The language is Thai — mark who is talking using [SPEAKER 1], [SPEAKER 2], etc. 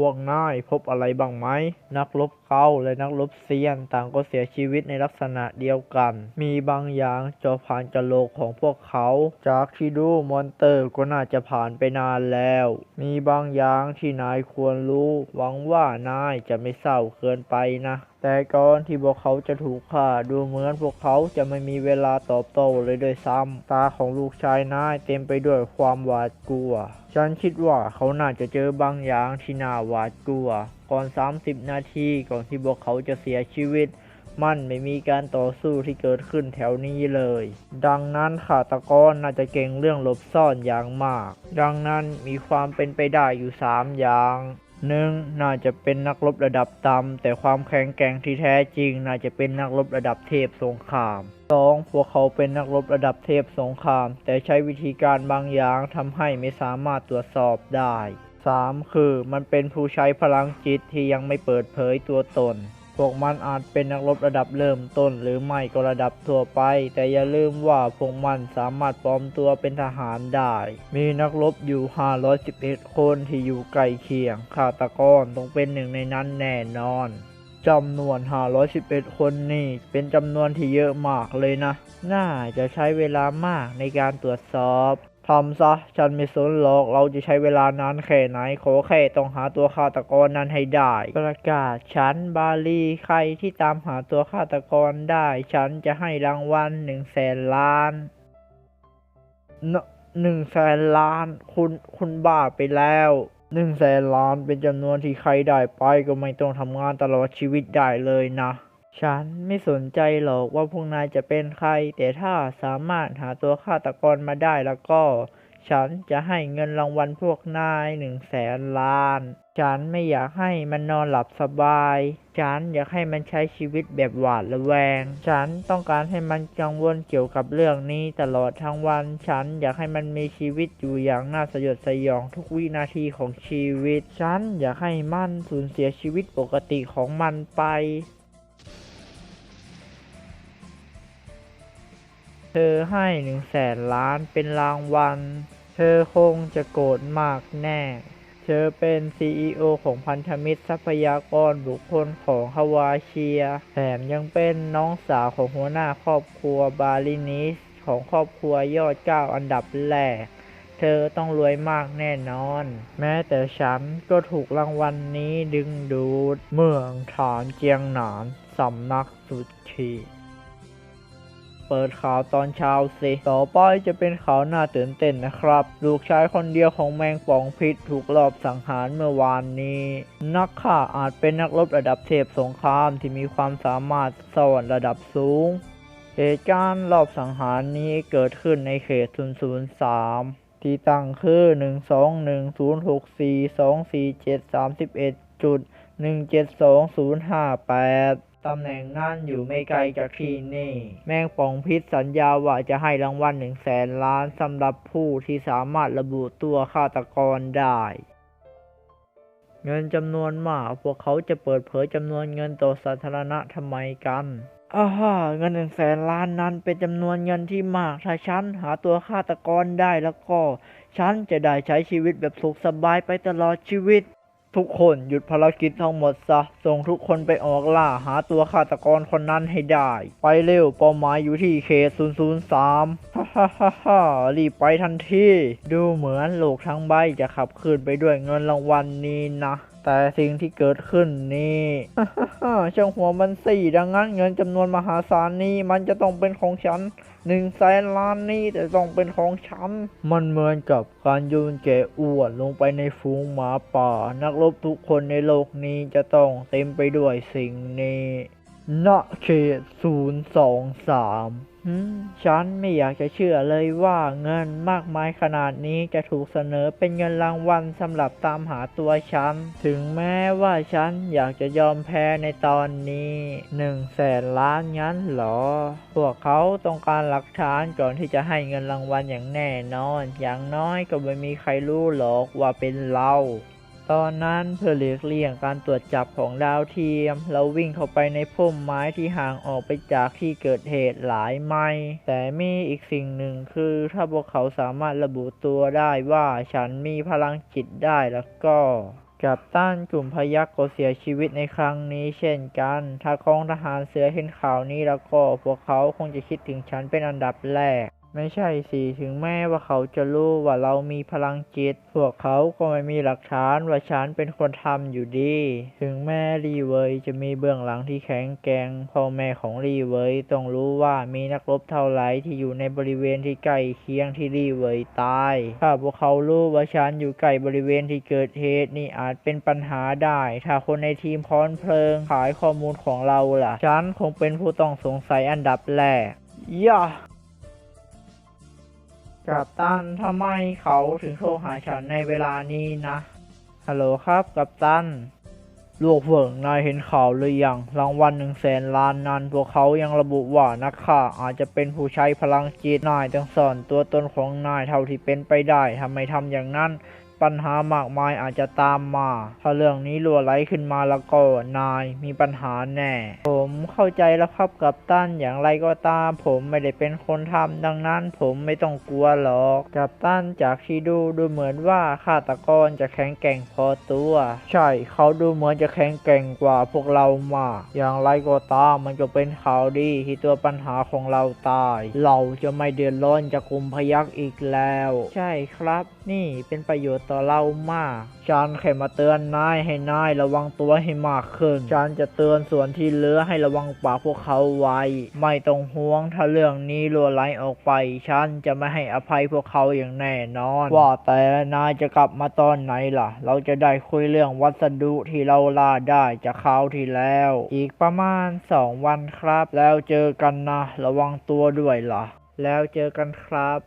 [SPEAKER 1] พวกนายพบอะไรบ้างไหม นักรบเก่าและนักรบเซียนต่างก็เสียชีวิตในลักษณะเดียวกัน มีบางอย่างจะผ่านกะโหลกของพวกเขา จากที่ดูมอนเตอร์ก็น่าจะผ่านไปนานแล้ว มีบางอย่างที่นายควรรู้ หวังว่านายจะไม่เศร้าเกินไปนะ แต่ก่อนที่พวกเขาจะถูกฆ่าดูเหมือนพวกเขาจะไม่มีเวลาตอบโต้เลยด้วยซ้ำตาของลูกชายนายเต็มไปด้วยความหวาดกลัว ฉันคิดว่าเขาน่าจะเจอบางอย่างที่น่าหวาดกลัว ก่อน 30 นาทีก่อนที่พวกเขาจะเสียชีวิต มันไม่มีการต่อสู้ที่เกิดขึ้นแถวนี้เลย ดังนั้นฆาตกรน่าจะเก่งเรื่องหลบซ่อนอย่างมาก ดังนั้นมีความเป็นไปได้อยู่ 3 อย่าง หนึ่งน่าจะเป็นนักรบระดับต่ำแต่ความแข็งแกร่งที่แท้จริง น่าจะเป็นนักรบระดับเทพสงคราม 2. พวกเขาเป็นนักรบระดับเทพสงคราม แต่ใช้วิธีการบางอย่างทำให้ไม่สามารถตรวจสอบได้ 3. คือมันเป็นผู้ใช้พลังจิตที่ยังไม่เปิดเผยตัวตน พวกมันอาจเป็นนักรบระดับเริ่มต้นหรือไม่ก็ระดับทั่วไป แต่อย่าลืมว่าพวกมันสามารถปลอมตัวเป็นทหารได้ มีนักรบอยู่ 511 คนที่อยู่ใกล้เคียงฆาตกรต้องเป็นหนึ่งในนั้นแน่นอนจำนวน 511 คนนี่เป็นจำนวนที่เยอะมากเลยนะ น่าจะใช้เวลามากในการตรวจสอบ ทำซะ ฉันไม่สนหรอก เราจะใช้เวลานานแค่ไหน ขอแค่ต้องหาตัวฆาตกรนั้นให้ได้ ประกาศฉันบาลีใครที่ตามหาตัวฆาตกรได้ ฉันจะให้รางวัลหนึ่งแสนล้านนหนึ่งแสนล้าน คุณคุณบ้าไปแล้วหนึ่งแสนล้านเป็นจำนวนที่ใครได้ไปก็ไม่ต้องทำงานตลอดชีวิตได้เลยนะ ฉันไม่สนใจหรอกว่าพวกนายจะเป็นใคร แต่ถ้าสามารถหาตัวฆาตกรมาได้แล้วก็ ฉันจะให้เงินรางวัลพวกนายหนึ่งแสนล้าน ฉันไม่อยากให้มันนอนหลับสบาย ฉันอยากให้มันใช้ชีวิตแบบหวาดระแวง ฉันต้องการให้มันกังวลเกี่ยวกับเรื่องนี้ตลอดทั้งวัน ฉันอยากให้มันมีชีวิตอยู่อย่างน่าสยดสยองทุกวินาทีของชีวิต ฉันอยากให้มันสูญเสียชีวิตปกติของมันไป เธอให้หนึ่งแสนล้านเป็นรางวัล เธอคงจะโกรธมากแน่ เธอเป็น CEO ของพันธมิตรทรัพยากรบุคคลของฮาวาเชีย แถมยังเป็นน้องสาวของหัวหน้าครอบครัวบาลินิสของครอบครัวยอดเก้าอันดับแรก เธอต้องรวยมากแน่นอน แม้แต่ฉันก็ถูกรางวัลนนี้ดึงดูด เมืองฐานเจียงหนานสำนักสุดขี เปิดข่าวตอนเช้าสิ ต่อไปจะเป็นข่าวน่าตื่นเต้นนะครับ ลูกชายคนเดียวของแมงป่องพิษถูกลอบสังหารเมื่อวานนี้ นักฆ่าอาจเป็นนักรบระดับเทพสงครามที่มีความสามารถซ่อนระดับสูง เหตุการณ์รอบสังหารนี้เกิดขึ้นในเขต 003 ที่ตั้งคือ 12106424731.172058 ตำแหน่งนั่นอยู่ไม่ไกลจากที่นี่ แมงป่องพิษสัญญาว่าจะให้รางวัลหนึ่งแสนล้านสำหรับผู้ที่สามารถระบุตัวฆาตกรได้ เงินจำนวนมาก พวกเขาจะเปิดเผยจำนวนเงินต่อสาธารณะทำไมกันอ้าฮ่าเงินหนึ่งแสนล้านนั้นเป็นจำนวนเงินที่มาก ถ้าฉันหาตัวฆาตกรได้แล้วก็ ฉันจะได้ใช้ชีวิตแบบสุขสบายไปตลอดชีวิต ทุกคนหยุดภารกิจทั้งหมดซะ ส่งทุกคนไปออกล่าหาตัวฆาตกรคนนั้นให้ได้ ไปเร็วเป้าหมายอยู่ที่เขต003ฮ่าฮ่าฮ่าฮ่ารีบไปทันที ดูเหมือนโลกทั้งใบจะขับเคลื่อนไปด้วยเงินรางวัลนนี้นะ แต่สิ่งที่เกิดขึ้นนี่ฮ่าฮ่าฮ่าช่างหัวมันสี่ดังนั้นเงินจำนวนมหาศาลนี้มันจะต้องเป็นของฉันหนึ่งแสนล้านนี้แต่ต้องเป็นของฉัน มันเหมือนกับการโยนแกะอ้วนลงไปในฝูงหมาป่า นักรบทุกคนในโลกนี้จะต้องเต็มไปด้วยสิ่งนี้ณเขตศูนย์สองสาม ฉันไม่อยากจะเชื่อเลยว่าเงินมากมายขนาดนี้จะถูกเสนอเป็นเงินรางวัลสำหรับตามหาตัวฉัน ถึงแม้ว่าฉันอยากจะยอมแพ้ในตอนนี้หนึ่งแสนล้านงั้นหรอ พวกเขาต้องการหลักฐานก่อนที่จะให้เงินรางวัลอย่างแน่นอน อย่างน้อยก็ไม่มีใครรู้หรอกว่าเป็นเรา ตอนนั้นเพื่อหลีกเลี่ยงการตรวจจับของดาวเทียม เราวิ่งเข้าไปในพุ่มไม้ที่ห่างออกไปจากที่เกิดเหตุหลายไมล์แต่มีอีกสิ่งหนึ่งคือถ้าพวกเขาสามารถระบุตัวได้ว่าฉันมีพลังจิตได้แล้วก็กับต้านกลุ่มพยัคฆ์ก็เสียชีวิตในครั้งนี้เช่นกัน ถ้ากองทหารเสือเห็นข่าวนี้แล้วก็พวกเขาคงจะคิดถึงฉันเป็นอันดับแรก ไม่ใช่สิถึงแม้ว่าเขาจะรู้ว่าเรามีพลังจิต พวกเขาก็ไม่มีหลักฐานว่าฉันเป็นคนทำอยู่ดี ถึงแม่รีเวยจะมีเบื้องหลังที่แข็งแกร่งพ่อแม่ของรีเวยต้องรู้ว่ามีนักรบเท่าไหร่ที่อยู่ในบริเวณที่ใกล้เคียงที่รีเวยตาย ถ้าพวกเขารู้ว่าฉันอยู่ใกล้บริเวณที่เกิดเหตุนี่อาจเป็นปัญหาได้ ถ้าคนในทีมพรเพลิงขายข้อมูลของเราล่ะ ฉันคงเป็นผู้ต้องสงสัยอันดับแรกย่า กับตันทำไมเขาถึงโทรหาฉันในเวลานี้นะ ฮัลโหลครับ กับตัน ลูกเฟิงนายเห็นข่าวหรือยังรางวัลหนึ่งแสนล้านนั้นพวกเขายังระบุว่านักฆ่าอาจจะเป็นผู้ใช้พลังจิตนายต้องสอนตัวตนของนายเท่าที่เป็นไปได้ทำไมทำอย่างนั้น ปัญหามากมายอาจจะตามมา ถ้าเรื่องนี้รั่วไหลขึ้นมาแล้วก็นายมีปัญหาแน่ ผมเข้าใจแล้วครับกับตันอย่างไรก็ตาม ผมไม่ได้เป็นคนทำดังนั้นผมไม่ต้องกลัวหรอก กับตันจากที่ดูดูเหมือนว่าฆาตกรจะแข็งแกร่งพอตัว ใช่เขาดูเหมือนจะแข็งแกร่งกว่าพวกเรามาก อย่างไรก็ตามมันก็เป็นข่าวดีที่ตัวปัญหาของเราตาย เราจะไม่เดือดร้อนจากกลุ่มพยักอีกแล้ว ใช่ครับ นี่เป็นประโยชน์ต่อเรามาก ฉันแค่มาเตือนนายให้นายระวังตัวให้มากขึ้น ฉันจะเตือนส่วนที่เหลือให้ระวังปากพวกเขาไว้ ไม่ต้องห่วงถ้าเรื่องนี้รั่วไหลออกไป ฉันจะไม่ให้อภัยพวกเขาอย่างแน่นอน ว่าแต่นายจะกลับมาตอนไหนล่ะ เราจะได้คุยเรื่องวัสดุที่เราล่าได้จากคราวที่แล้ว อีกประมาณสองวันครับ แล้วเจอกันนะ ระวังตัวด้วยล่ะ แล้วเจอกันครับ